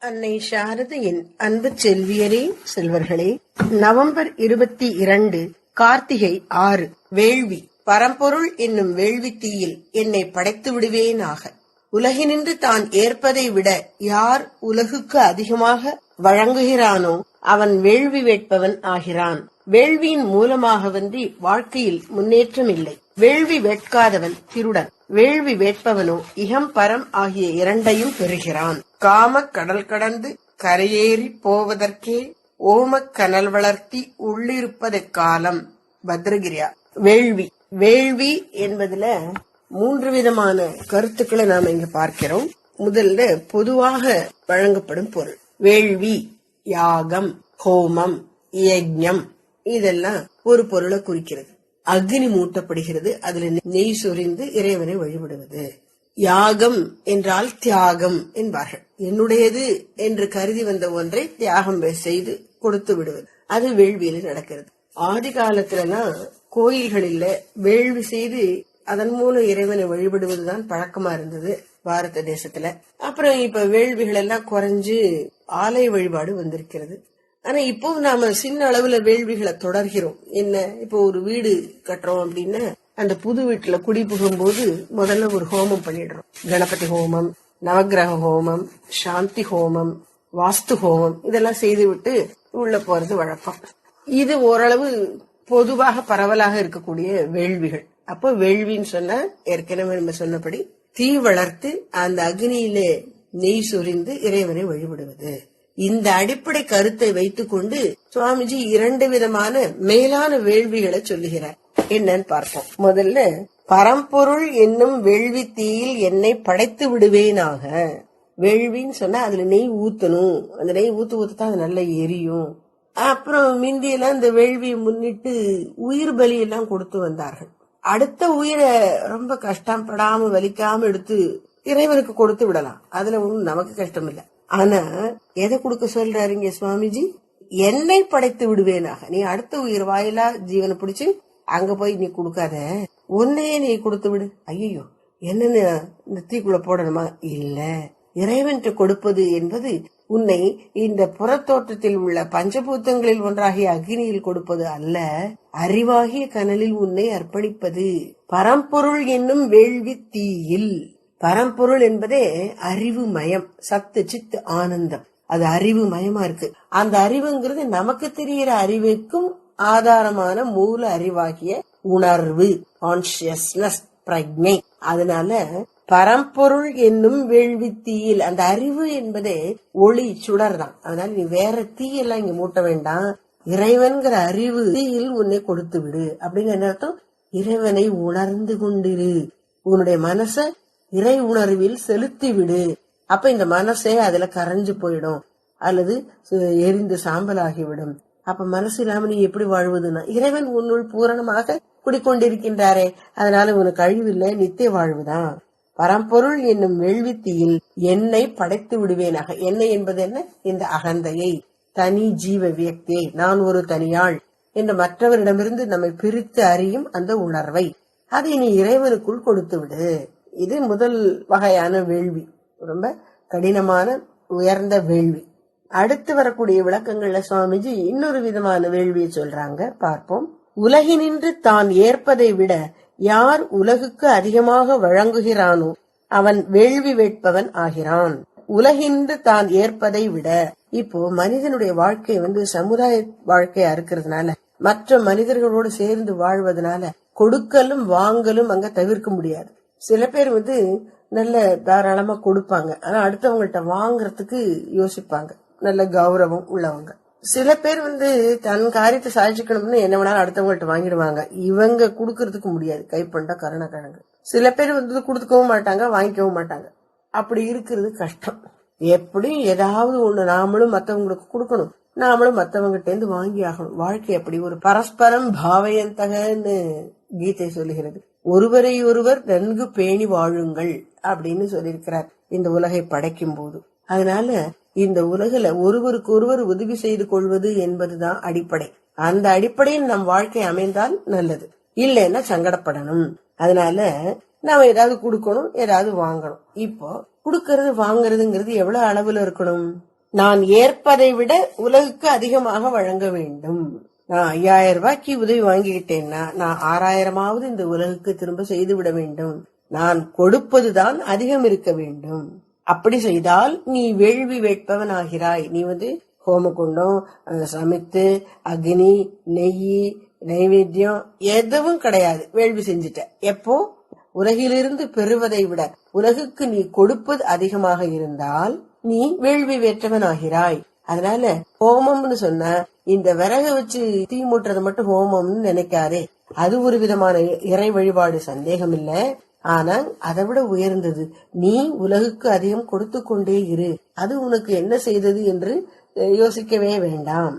அன்னை சாரதையின் அன்பு செல்வியரே செல்வர்களே நவம்பர் இருபத்தி இரண்டு கார்த்திகை ஆறு வேள்வி. பரம்பொருள் என்னும் வேள்வி தீயில் என்னை படைத்து விடுவேனாக. உலகினின்று தான் ஏற்பதை விட யார் உலகுக்கு அதிகமாக வழங்குகிறானோ அவன் வேள்வி வேட்பவன் ஆகிறான். வேள்வியின் மூலமாக வந்து வாழ்க்கையில் முன்னேற்றம் இல்லை. வேள்வி வேட்காதவன் திருடன். வேள்வி வேட்பவனோ இகம் பரம் ஆகிய இரண்டையும் பெறுகிறான். காம கடல் கடந்து கரையேறி போவதற்கே ஓமக் கனல் வளர்த்தி உள்ளிருப்பது காலம் பத்ரகிரியா வேள்வி. வேள்வி என்பதுல மூன்று விதமான கருத்துக்களை நாம இங்க பார்க்கிறோம். முதல்ல பொதுவாக வழங்கப்படும் பொருள். வேள்வி யாகம் ஹோமம் யஜ்ஞம் இதெல்லாம் ஒரு பொருளை குறிக்கிறது. அக்னி மூட்டப்படுகிறது. அதுல நெய் சொரிந்து இறைவனை வழிபடுவது. யாகம் என்றால் தியாகம் என்பார்கள். என்னுடையது என்று கருதி வந்த ஒன்றை தியாகம் செய்து கொடுத்து விடுவது. அது வேள்வியில நடக்கிறது. ஆதி காலத்துலலாம் கோயில்களில் வேள்வி செய்து அதன் மூலம் இறைவனை வழிபடுவதுதான் பழக்கமா இருந்தது பாரத தேசத்துல. அப்புறம் இப்ப வேள்விகள் எல்லாம் குறைஞ்சு ஆலய வழிபாடு வந்திருக்கிறது. ஆனா இப்போ நாம சின்ன அளவுல வேள்விகளை தொடர்கிறோம். என்ன? இப்போ ஒரு வீடு கட்டுறோம் அப்படின்னா அந்த புது வீட்டுல குடி புகும்போது முதல்ல ஒரு ஹோமம் பண்ணிடுறோம். கணபதி ஹோமம் நவக்கிரக ஹோமம் சாந்தி ஹோமம் வாஸ்து ஹோமம் இதெல்லாம் செய்து விட்டு உள்ள போறது வழக்கம். இது ஓரளவு பொதுவாக பரவலாக இருக்கக்கூடிய வேள்விகள். அப்போ வேள்வின்னு சொன்னா ஏற்கனவே நம்ம சொன்னபடி தீ வளர்த்து அந்த அக்னியிலே நெய் சொரிந்து இறைவனை வழிபடுவது. இந்த அடிப்படை கருத்தை வைத்துக்கொண்டு சுவாமிஜி இரண்டு விதமான மேலான வேள்விகளை சொல்லுகிறார். என்னன்னு பார்ப்போம். முதல்ல பரம்பொருள் என்னும் வேள்வி தீயில் என்னை படைத்து விடுவேனாக. வேள்வின்னு சொன்னா அதுல நெய் ஊத்தணும். அந்த நெய் ஊத்து ஊத்துதான் அது நல்லா எரியும். அப்புறம் மிந்தியெல்லாம் இந்த வேள்வியை முன்னிட்டு உயிர் பலி எல்லாம் கொடுத்து வந்தார்கள். அடுத்த உயிரை ரொம்ப கஷ்டப்படாம வலிக்காம எடுத்து இறைவனுக்கு கொடுத்து விடலாம். அதுல ஒண்ணும் நமக்கு கஷ்டம் இல்லை ஆனா எதை கொடுக்க சொல்றாருங்க சுவாமிஜி? என்னை படைத்து விடுவேனாக. நீ அடுத்த உயிர் வாயிலா ஜீவனை பிடிச்சு அங்க போய் நீ கொடுக்காத. உன்னையே நீ கொடுத்து விடு. ஐயோ என்னன்னு இந்த தீக்குள்ள போடணுமா? இல்ல. இறைவன்ட்டு கொடுப்பது என்பது உன்னை இந்த புறத்தோட்டத்தில் உள்ள பஞ்சபூத்தங்களில் ஒன்றாகிய அக்னியில் கொடுப்பது அல்ல. அறிவாகிய கனலில் உன்னை அர்ப்பணிப்பது. பரம்பொருள் என்னும் வேள்வி தீயில். பரம்பொருள் என்பதே அறிவு மயம் சத்து சித்து ஆனந்தம். அது அறிவு மயமா இருக்கு. அந்த அறிவுங்கிறது நமக்கு தெரிகிற அறிவுக்கும் ஆதாரமான மூல அறிவாகிய உணர்வு கான்சியஸ்னஸ் பிரஜை. அதனால பரம்பொருள் என்னும் வேள்வி தீயில் அந்த அறிவு என்பதே ஒளி சுடர் தான். அதனால நீ வேற தீயெல்லாம் இங்க மூட்ட வேண்டாம். இறைவன்கிற அறிவு தீயில் உன்னை கொடுத்து விடு. அப்படிங்கிற அர்த்தம் இறைவனை உணர்ந்து கொண்டிரு. உன்னுடைய மனச இறை உணர்வில் செலுத்தி விடு அப்ப இந்த மனசே அதுல கரைஞ்சு போயிடும். அல்லது எரிந்து சாம்பல் ஆகிவிடும் அப்ப மனசு இல்லாம நீ எப்படி வாழ்வதுன்னா இறைவன் உன்னுள் பூரணமாக குடிக்கொண்டிருக்கின்றாரே. அதனால உனக்கு அழிவில்லை நித்திய வாழ்வுதான். பரம்பொருள் என்னும் வேள்வித்தியில் என்னை படைத்து விடுவேனாக. என்னை என்பது என்ன? இந்த அகந்தையை. தனி ஜீவ வியக்தியை. நான் ஒரு தனியாள் என்று மற்றவரிடமிருந்து நம்மை பிரித்து அறியும் அந்த உணர்வை. அதை நீ இறைவனுக்குள் கொடுத்து விடு இது முதல் வகையான வேள்வி. ரொம்ப கடினமான உயர்ந்த வேள்வி. அடுத்து வரக்கூடிய விளக்கங்கள்ல சுவாமிஜி இன்னொரு விதமான வேள்வியை சொல்றாங்க. பார்ப்போம். உலகினின்று தான் ஏற்பதை விட யார் உலகுக்கு அதிகமாக வழங்குகிறானோ அவன் வேள்வி வேட்பவன் ஆகிறான். உலகின்று தான் ஏற்பதை விட இப்போ மனிதனுடைய வாழ்க்கை வந்து சமுதாய வாழ்க்கையா இருக்கிறதுனால மற்ற மனிதர்களோடு சேர்ந்து வாழ்வதனால கொடுக்கலும் வாங்கலும் அங்க தவிர்க்க முடியாது. சில பேர் வந்து நல்ல தாராளமா கொடுப்பாங்க. ஆனா அடுத்தவங்கள்ட்ட வாங்குறதுக்கு யோசிப்பாங்க. நல்ல கௌரவம் உள்ளவங்க. சில பேர் வந்து தன் காரியத்தை சாதிச்சுக்கணும்னு என்ன வேணாலும் அடுத்தவங்கள்ட்ட வாங்கிடுவாங்க. இவங்க குடுக்கறதுக்கு முடியாது. கைப்பண்டா கருணக்கிழங்கு. சில பேர் வந்து கொடுத்துக்கவும் மாட்டாங்க வாங்கிக்கவும் மாட்டாங்க. அப்படி இருக்கிறது கஷ்டம். எப்படி ஏதாவது ஒண்ணு நாமளும் மத்தவங்களுக்கு கொடுக்கணும். நாமளும் மத்தவங்கிட்ட இருந்து வாங்கி ஆகணும். வாழ்க்கை அப்படி ஒரு பரஸ்பரம் பாவையந்தகன்னு கீதை சொல்லுகிறது. ஒருவரையொருவர் நன்கு பேணி வாழுங்கள் அப்படின்னு சொல்லியிருக்கிறார் இந்த உலகை படைக்கும் போது அதனால இந்த உலகில ஒருவருக்கு ஒருவர் உதவி செய்து கொள்வது என்பதுதான் அடிப்படை. அந்த அடிப்படையில் நம் வாழ்க்கை அமைந்தால் நல்லது. இல்லைன்னா சங்கடப்படணும். அதனால நாம ஏதாவது கொடுக்கணும் ஏதாவது வாங்கணும். இப்போ கொடுக்கறது வாங்குறதுங்கிறது எவ்வளவு அளவுல இருக்கணும்? நான் ஏற்பதை விட உலகுக்கு அதிகமாக வழங்க வேண்டும். நான் ஐயாயிரம் ரூபாய்க்கு உதவி வாங்கிக்கிட்டேன்னா நான் ஆறாயிரமாவது இந்த உலகுக்கு திரும்ப செய்து விட வேண்டும். நான் கொடுப்பதுதான் அதிகம் இருக்க வேண்டும். அப்படி செய்தால் நீ வேள்வி வேட்பவன் ஆகிறாய் நீ வந்து ஹோமகுண்டம் அஹ், சமைத்து அக்னி நெய் நைவேத்தியம் எதுவும் கிடையாது. வேள்வி செஞ்சுட்ட. எப்போ? உலகிலிருந்து பெறுவதை விட உலகுக்கு நீ கொடுப்பது அதிகமாக இருந்தால் நீ வேள்வி வேற்றவன் ஆகிறாய் அதனால ஹோமம்னு சொன்ன இந்த விறகு வச்சு தீ மூட்டுறது மட்டும் ஹோமம்னு நினைக்காதே. அது ஒரு விதமான இறை வழிபாடு சந்தேகம் இல்ல. ஆனா அதை விட உயர்ந்தது நீ உலகுக்கு அதிகம் கொடுத்து கொண்டே இரு. அது உனக்கு என்ன செய்தது என்று யோசிக்கவே வேண்டாம்.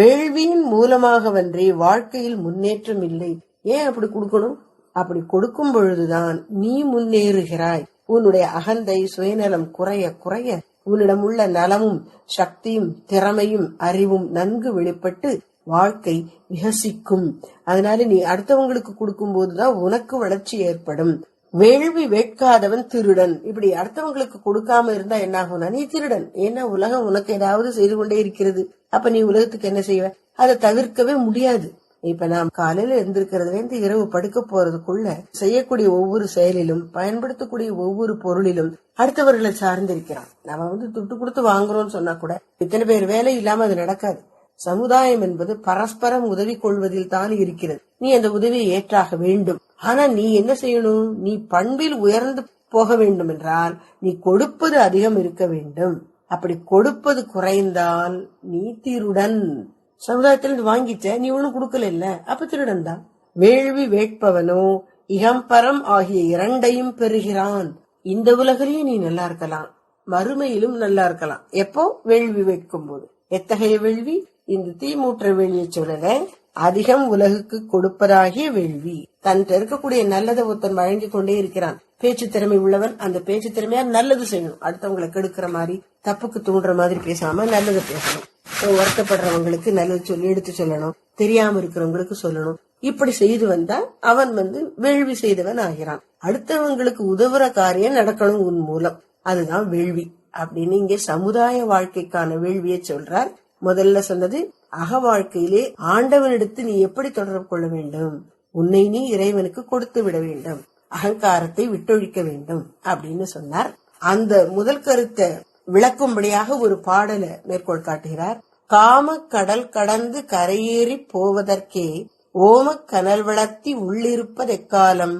வேள்வியின் மூலமாகவன்றி வாழ்க்கையில் முன்னேற்றம் இல்லை. ஏன் அப்படி கொடுக்கணும்? அப்படி கொடுக்கும் பொழுதுதான் நீ முன்னேறுகிறாய். உன்னுடைய அகந்தை சுயநலம் குறைய குறைய உன்னிடம் உள்ள நலமும் சக்தியும் திறமையும் அறிவும் நன்கு வெளிப்பட்டு வாழ்க்கை விகசிக்கும். அதனால நீ அடுத்தவங்களுக்கு கொடுக்கும் போதுதான் உனக்கு வளர்ச்சி ஏற்படும். வேள்வி வேட்காதவன் திருடன். இப்படி அடுத்தவங்களுக்கு கொடுக்காம இருந்தா என்ன ஆகும்னா நீ திருடன். ஏன்னா உலகம் உனக்கு ஏதாவது செய்து கொண்டே இருக்கிறது. அப்ப நீ உலகத்துக்கு என்ன செய்வ? அதை தவிர்க்கவே முடியாது. இப்ப நாம் காலையில எழுந்திருக்கிறதுலேருந்து இரவு படுக்க போறதுக்குள்ள செய்யக்கூடிய ஒவ்வொரு செயலிலும் பயன்படுத்தக்கூடிய ஒவ்வொரு பொருளிலும் அடுத்தவர்களை சார்ந்திருக்கிறான். நம்ம வந்து துட்டு கொடுத்து வாங்குறோம்னு சொன்னா கூட இத்தனை பேர் வேலை இல்லாம அது நடக்காது. சமுதாயம் என்பது பரஸ்பரம் உதவி கொள்வதில் தான் இருக்கிறது. நீ அந்த உதவியை ஏற்றாக வேண்டும். ஆனா நீ என்ன செய்யணும்? நீ பண்பில் உயர்ந்து போக வேண்டும் என்றால் நீ கொடுப்பது அதிகம் இருக்க வேண்டும். அப்படி கொடுப்பது குறைந்தால் நீ தீருடன். சமுதாயத்திலிருந்து வாங்கிட்ட நீ ஒண்ணும் கொடுக்கல இல்ல. அப்ப திருடன் தான் வேள்வி வேட்பவனோ இகம்பரம் ஆகிய இரண்டையும் பெறுகிறான். இந்த உலகிலேயே நீ நல்லா இருக்கலாம். மறுமையிலும் நல்லா இருக்கலாம். எப்போ? வேள்வி வேட்கும் போது. எத்தகைய வேள்வி? இந்த தீமூற்ற வேள்வியை சொல்லல. அதிகம் உலகுக்கு கொடுப்பதாகிய வேள்வி. தன்கிட்ட இருக்கக்கூடிய நல்லதை ஒருத்தன் வழங்கி கொண்டே இருக்கிறான். பேச்சு திறமை உள்ளவன் அந்த பேச்சு திறமையா நல்லது செய்யணும். அடுத்தவங்களை கெடுக்கிற மாதிரி தப்புக்கு தூண்டுற மாதிரி பேசாம நல்லது பேசணும். வருத்தப்படுறவங்களுக்கு நல்லது சொல்லி எடுத்து சொல்லணும். தெரியாம இருக்கிறவங்களுக்கு சொல்லணும். இப்படி செய்து வந்தா அவன் வந்து வேள்வி செய்தவன் ஆகிறான். அடுத்தவங்களுக்கு உதவுற காரியம் நடக்கணும் உன் மூலம். அதுதான் வேள்வி அப்படின்னு இங்கே சமுதாய வாழ்க்கைக்கான வேள்வியை சொல்றார். முதல்ல சொன்னது அக வாழ்க்கையிலே ஆண்டவனிடத்து நீ எப்படி தொடர்பு கொள்ள வேண்டும்? உன்னை நீ இறைவனுக்கு கொடுத்து விட வேண்டும். அகங்காரத்தை விட்டொழிக்க வேண்டும் அப்படின்னு சொன்னார். அந்த முதல் கருத்தை விளக்கும்படியாக ஒரு பாடலை மேற்கோள் காட்டுகிறார். காம கடல் கடந்து கரையேறி போவதற்கே ஓம கனல் வளர்த்தி உள்ளிருப்பதெக்காலம்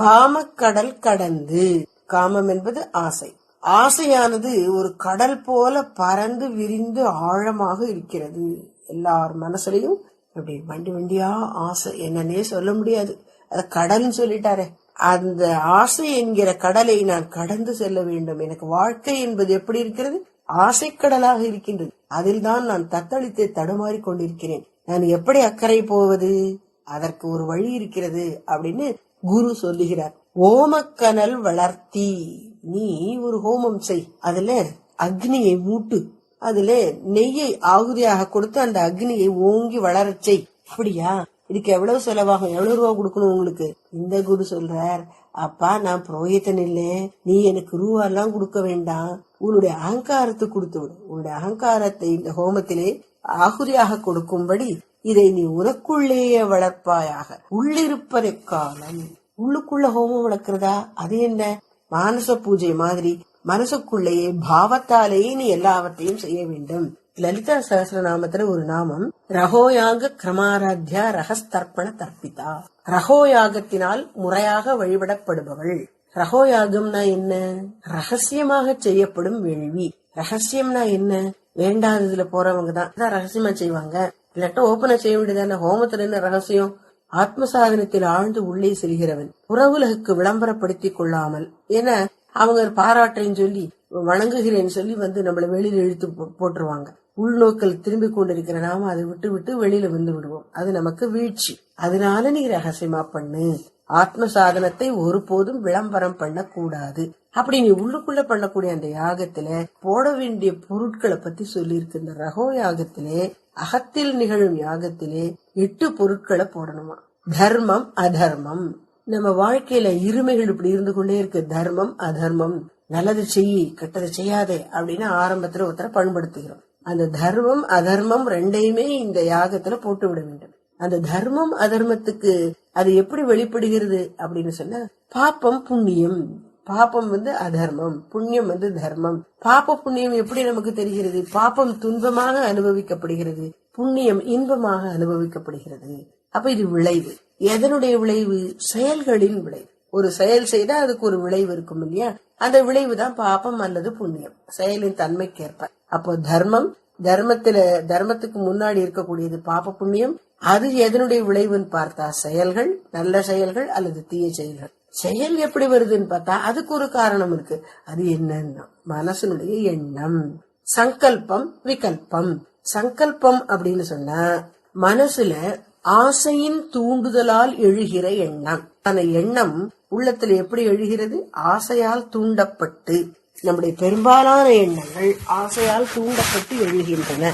காமக்கடல் கடந்து. காமம் என்பது ஆசை. ஆசையானது ஒரு கடல் போல பறந்து விரிந்து ஆழமாக இருக்கிறது. எல்லார் மனசுலயும் அப்படி வண்டி வண்டியா ஆசை. என்னன்னே சொல்ல முடியாது. அத கடல்னு சொல்லிட்டாரே. அந்த ஆசை என்கிற கடலை நான் கடந்து செல்ல வேண்டும். எனக்கு வாழ்க்கை என்பது எப்படி இருக்கிறது? ஆசைக்கடலாக இருக்கின்றது. அதில் தான் நான் தத்தளித்து தடுமாறி கொண்டிருக்கிறேன். நான் எப்படி அக்கறை போவது? அதற்கு ஒரு வழி இருக்கிறது அப்படின்னு குரு சொல்லுகிறார். ஓமக்கனல் வளர்த்தி. நீ ஒரு ஹோமம் செய். அதுல அக்னியை மூட்டு. அதுல நெய்யை ஆகுதியாக கொடுத்து அந்த அக்னியை ஓங்கி வளரச் செய். அப்படியா? இதுக்கு எவ்வளவு செலவாகும்? எவ்வளவு ரூபா கொடுக்கணும் உங்களுக்கு? இந்த குரு சொல்றார் அப்பா நான் புரோகித்தன் இல்ல. நீ எனக்கு ரூபா எல்லாம் கொடுக்க வேண்டாம். உன்னுடைய அகங்காரத்தை கொடுத்து விடு. உன்னுடைய அகங்காரத்தை இந்த ஹோமத்திலே ஆகுதியாக கொடுக்கும்படி இதை நீ உனக்குள்ளேயே வளர்ப்பாயாக. உள்ளிருப்பதை காலம் உள்ளுக்குள்ள ஹோமம் வளர்க்கிறதா? அது என்ன? மானச பூஜை மாதிரி மனசுக்குள்ளேயே பாவத்தாலேயே நீ எல்லாவற்றையும் செய்ய வேண்டும். லலிதா சகசிரநாமத்துல ஒரு நாமம் ரகோயாக கிரமாராத்யா ரகஸ்தர்ப்பண தர்ப்பிதா. ரகோயாகத்தினால் முறையாக வழிபடப்படுபவள். ரகோயாகம்னா என்ன? ரகசியமாக செய்யப்படும் வேள்வி. ரகசியம்னா என்ன? வேண்டாததுல போறவங்க தான் ரகசியமா செய்வாங்க. இல்லாட்ட ஓபனா செய்ய வேண்டியதான? ஹோமத்துல என்ன ரகசியம்? ஆத்ம சாதனத்தில் ஆழ்ந்து உள்ளே செல்கிறவன். புறவுலகுக்கு விளம்பரப்படுத்திக் கொள்ளாமல். என அவங்க பாராட்டுறேன்னு சொல்லி வணங்குகிறேன்னு சொல்லி வந்து நம்மள வெளியில இழுத்து போ- போட்டுருவாங்க. உள்நோக்கல் திரும்பி கொண்டிருக்கிற நாம அதை விட்டு விட்டு வெளியில வந்து விடுவோம். அது நமக்கு வீழ்ச்சி. அதனால நீ ரகசியமா பண்ணு. ஆத்ம சாதனத்தை ஒருபோதும் விளம்பரம் பண்ணக்கூடாது. அப்படி நீ உள்ளுக்குள்ள பண்ணக்கூடிய அந்த யாகத்துல போட வேண்டிய பொருட்களை பத்தி சொல்லியிருக்கு. இந்த ரகோ யாகத்திலே அகத்தில் நிகழும் யாகத்திலே எட்டு பொருட்களை போடணுமா? தர்மம் அதர்மம். நம்ம வாழ்க்கையில இருமைகள் இப்படி இருந்து கொண்டே இருக்கு. தர்மம் அதர்மம். நல்லது செய் கெட்டதை செய்யாதே அப்படின்னு ஆரம்பத்துல ஒருத்தரை பண்படுத்துகிறோம். அந்த தர்மம் அதர்மம் ரெண்டையுமே இந்த யாகத்துல போட்டு விட வேண்டும். அந்த தர்மம் அதர்மத்துக்கு அது எப்படி வெளிப்படுகிறது அப்படின்னு சொன்னா பாப்பம் புண்ணியம். பாப்பம் வந்து அதர்மம் புண்ணியம் வந்து தர்மம். பாப்ப புண்ணியம் எப்படி நமக்கு தெரிகிறது? பாப்பம் துன்பமாக அனுபவிக்கப்படுகிறது. புண்ணியம் இன்பமாக அனுபவிக்கப்படுகிறது. அப்ப இது விளைவு. எதனுடைய விளைவு? செயல்களின் விளைவு. ஒரு செயல் செய்தா அதுக்கு ஒரு விளைவு இருக்கும் இல்லையா? அந்த விளைவு தான் பாப்பம் அல்லது புண்ணியம். செயலின் தன்மைக்கேற்ப. அப்போ தர்மம் தர்மத்துல தர்மத்துக்கு முன்னாடி இருக்கக்கூடியது பாப்ப புண்ணியம். அது எதனுடைய விளைவுன்னு பார்த்தா செயல்கள் நல்ல செயல்கள் அல்லது தீய செயல்கள். செயல் எப்படி வருதுன்னு பார்த்தா அதுக்கு ஒரு காரணம் இருக்கு. அது என்னன்னா மனசனுடைய எண்ணம். சங்கல்பம் விகல்பம். சங்கல்பம் அப்படின்னு சொன்னா மனசுல ஆசையின் தூண்டுதலால் எழுகிற எண்ணம். அந்த எண்ணம் உள்ளத்துல எப்படி எழுகிறது? ஆசையால் தூண்டப்பட்டு நம்முடைய பெரும்பாலான எண்ணங்கள் ஆசையால் தூண்டப்பட்டு எழுகின்றன.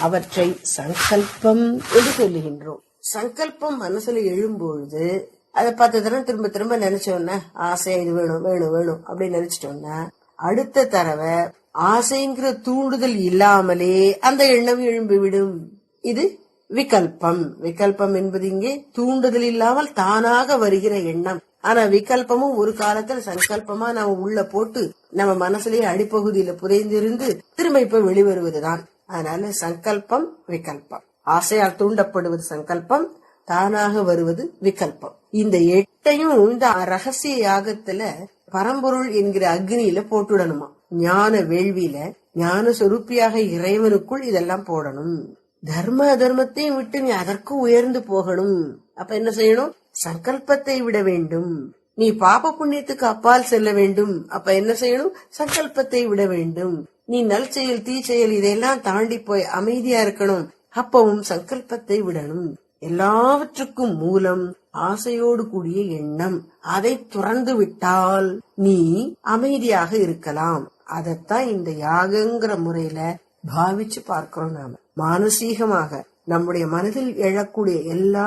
அவற்றை சங்கல்பம் என்று சொல்லுகின்றோம். சங்கல்பம் மனசுல எழும்பொழுது அதை பத்து தடவை திரும்ப திரும்ப நினைச்சோன்னா ஆசையா இது வேணும் வேணும் வேணும் அப்படின்னு நினைச்சிட்டோம்னா அடுத்த தடவை ஆசைங்கிற தூண்டுதல் இல்லாமலே அந்த எண்ணம் எழும்பிவிடும். இது விகல்பம். விகல்பம் என்பது இங்கே தூண்டுதல் இல்லாமல் தானாக வருகிற எண்ணம். ஆனா விகல்பமும் ஒரு காலத்துல சங்கல்பமா நாம உள்ள போட்டு நம்ம மனசுலயே அடிப்பகுதியில புதைந்திருந்து திரும்ப இப்ப வெளிவருவதுதான். அதனால சங்கல்பம் விகல்பம். ஆசையால் தூண்டப்படுவது சங்கல்பம் தானாக வருவது விகல்பம். இந்த எட்டையும் இந்த ரகசிய யாகத்துல பரம்பொருள் என்கிற அக்னியில போட்டுடணுமா? ஞான வேள்வியில ஞான சொருப்பியாக இறைவனுக்குள் இதெல்லாம் போடணும். தர்ம அதர்மத்தையும் விட்டு நீ அதற்கு உயர்ந்து போகணும். அப்ப என்ன செய்யணும்? சங்கல்பத்தை விட வேண்டும். நீ பாப புண்ணியத்துக்கு அப்பால் செல்ல வேண்டும். அப்ப என்ன செய்யணும்? சங்கல்பத்தை விட வேண்டும். நீ நல் செயல் தீ செயல் இதையெல்லாம் தாண்டி போய் அமைதியா இருக்கணும். அப்பவும் சங்கல்பத்தை விடணும். எல்லாவற்றுக்கும் மூலம் ஆசையோடு கூடிய எண்ணம். அதை துறந்து விட்டால் நீ அமைதியாக இருக்கலாம். அதத்தான் இந்த யாகங்கிற முறையில பாவிச்சு பார்க்கிறோம் நாம. மானசீகமாக நம்முடைய மனதில் எழக்கூடிய எல்லா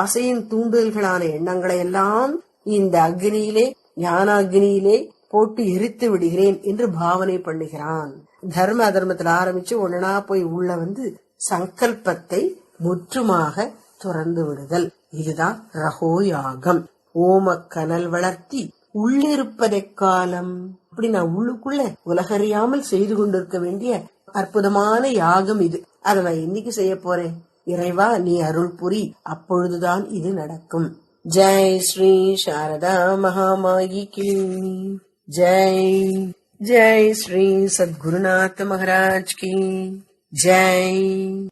ஆசையின் தூண்டுதல்களான எண்ணங்களை எல்லாம் இந்த அக்னியிலே ஞான அக்னியிலே போட்டு எரித்து விடுகிறேன் என்று பாவனை பண்ணுகிறான். தர்ம அதர்மத்தில் ஆரம்பிச்சு ஒன்னா போய் உள்ள வந்து சங்கல்பத்தை முற்றுமாக துறந்து விடுதல். இதுதான் ரகோ யாகம் ஓம கனல் வளர்த்தி உள்ளிருப்பதெக்காலம் அப்படி நான் உள்ளுக்குள்ள உலகறியாமல் செய்து கொண்டிருக்க வேண்டிய அற்புதமான யாகம் இது. அதை நான் இன்னைக்கு செய்ய போறேன்? இறைவா நீ அருள் புரி. அப்பொழுதுதான் இது நடக்கும். ஜெய் ஸ்ரீ சாரதா மகாமாயி கி. ஜெய் ஜெய் ஸ்ரீ சத்குருநாத் மகாராஜ் கி. ஜெய்.